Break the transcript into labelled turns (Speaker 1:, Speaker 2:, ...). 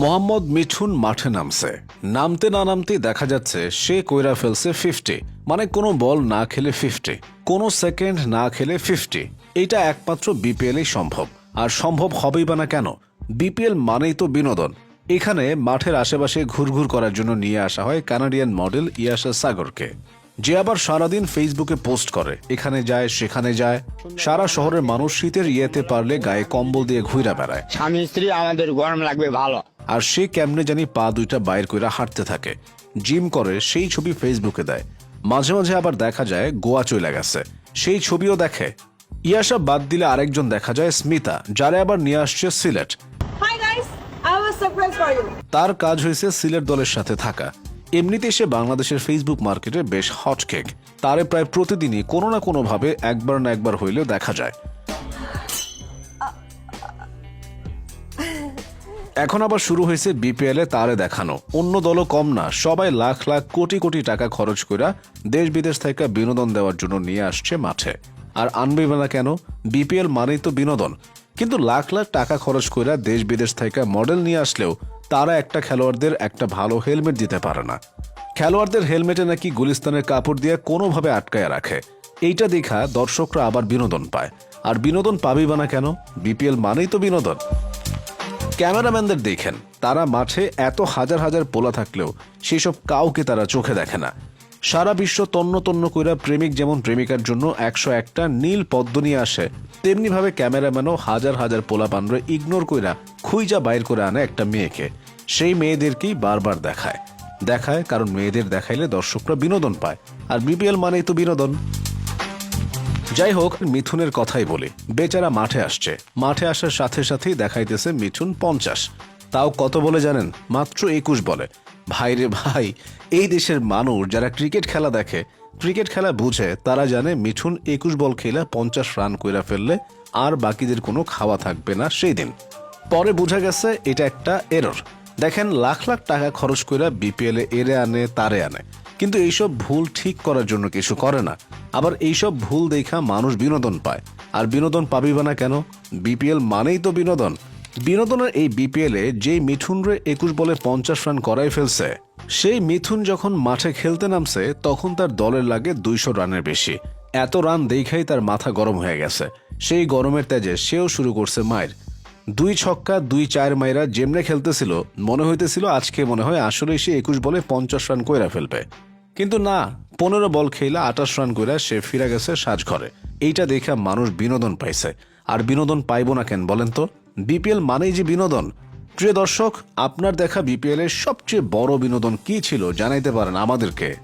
Speaker 1: মোহাম্মদ মিঠুন মাঠে নামছে। নামতে না নামতে দেখা যাচ্ছে সে কইরা ফেলছে ফিফটি মানে কোনো বল না খেলে ফিফটি কোনো সেকেন্ড না খেলে ফিফটি এটা একমাত্র বিপিএলই সম্ভব। আর সম্ভব হবেই বা না কেন? বিপিএল মানেই তো বিনোদন। এখানে মাঠের আশেপাশে ঘুরঘুর করার জন্য নিয়ে আসা হয় কানাডিয়ান মডেল ইয়াসা সাগরকে। যে আবার সারাদিন ফেসবুকে পোস্ট করে। এখানে যায় সেখানে যায়। সারা শহরের মানুষ শীতের ইয়েতে পারলে গায়ে কম্বল দিয়ে ঘুইরা বেড়ায়।
Speaker 2: স্বামী স্ত্রী আমাদের গরম লাগবে ভালো।
Speaker 1: আর সে কেমনে জানি পা দুইটা বাইর কইরা হাঁটতে থাকে। জিম করে সেই ছবি ফেসবুকে দেয়। মাঝে মাঝে আবার দেখা যায় গোয়া চলে গেছে। সেই ছবিও দেখে। ইয়াসা বাদ দিলে আরেকজন দেখা যায় স্মিতা যারা আবার নিয়ে আসছে সিলেট. তার কাজ হয়েছে সিলেট দলের সাথে থাকা। এমনিতে সে বাংলাদেশের ফেসবুক মার্কেটে বেশ হট কেক তারে প্রায় প্রতিদিনই কোনো না কোনো ভাবে একবার না একবার হইলেও দেখা যায়। এখন আবার শুরু হয়েছে বিপিএল এ তারে দেখানো। অন্য দলও কম না, সবাই লাখ লাখ কোটি কোটি টাকা খরচ কইরা দেশ বিদেশ থেকে বিনোদন দেওয়ার জন্য নিয়ে আসছে মাঠে। আর আনবে না কেন বিপিএল মানেই তো বিনোদন। কিন্তু লাখ লাখ টাকা খরচ কইরা দেশ বিদেশ থেকে মডেল নিয়ে আসলেও তারা একটা খেলোয়াড়দের একটা ভালো হেলমেট দিতে পারে না। খেলোয়াড়দের হেলমেটে নাকি গুলিস্তানের কাপড় দিয়ে কোনোভাবে আটকায় রাখে। এইটা দেখা দর্শকরা আবার বিনোদন পায়। আর বিনোদন পাবি বা না কেন? বিপিএল মানেই তো বিনোদন। ক্যামেরাম্যানদের দেখেন, তারা মাঠে এত হাজার হাজার পোলা থাকলেও সেসব কাউকে তারা চোখে দেখে না। সারা বিশ্ব তন্ন তন্ন কইরা প্রেমিক যেমন প্রেমিকার জন্য একশো একটা নীল পদ্ম নিয়ে আসে, তেমনিভাবে ক্যামেরাম্যানও হাজার হাজার পোলা পানরে ইগনোর কইরা খুইজা বাইর করে আনে একটা মেয়েকে। সেই মেয়েদেরকেই বারবার দেখায়। দেখায় কারণ মেয়েদের দেখাইলে দর্শকরা বিনোদন পায়। আর বিপিএল মানেই তো বিনোদন। যাই হোক, মিথুনের কথাই বলি। বেচারা মাঠে আসছে। মাঠে আসার সাথে সাথেই দেখাইতেছে মিঠুন পঞ্চাশ। তাও কত বলে জানেন? মাত্র একুশ বলে। ভাই রে ভাই, এই দেশের মানুষ যারা ক্রিকেট খেলা দেখে, ক্রিকেট খেলা বুঝে, তারা জানে মিঠুন একুশ বল খেলে পঞ্চাশ রান কইরা ফেললে আর বাকিদের কোনো খাওয়া থাকবে না সেই দিন। পরে বোঝা গেছে এটা একটা এরর দেখেন, লাখ লাখ টাকা খরচ কইরা বিপিএল এ এরে আনে, তারে আনে। কিন্তু এইসব ভুল ঠিক করার জন্য কিছু করে না। আবার এইসব ভুল দেখা মানুষ বিনোদন পায়। আর বিনোদন পাবি না কেন? বিপিএল মানেই তো বিনোদন। বিনোদনের এই বিপিএল এ যেই মিঠুন রে একুশ বলে পঞ্চাশ রান করাই ফেলছে, সেই মিথুন যখন মাঠে খেলতে নামছে, তখন তার দলের লাগে দুইশো রানের বেশি। এত রান দেখাই তার মাথা গরম হয়ে গেছে। সেই গরমের তেজে সেও শুরু করছে মায়ের। দুই ছক্কা, দুই চার মাইরা যেমনে খেলতেছিল, মনে হইতেছিল আজকে মনে হয় আসলে সে একুশ বলে পঞ্চাশ রান কইরা ফেলবে। কিন্তু না, পনেরো বল খেলা আঠাশ রান কইরা সে ফিরে গেছে সাজঘরে। এইটা দেখা মানুষ বিনোদন পাইছে। আর বিনোদন পাইবো না কেন বলেন তো? বিপিএল মানেই যে বিনোদন। প্রিয় দর্শক, আপনার দেখা বিপিএল এর সবচেয়ে বড় বিনোদন কি ছিল জানাইতে পারেন আমাদেরকে।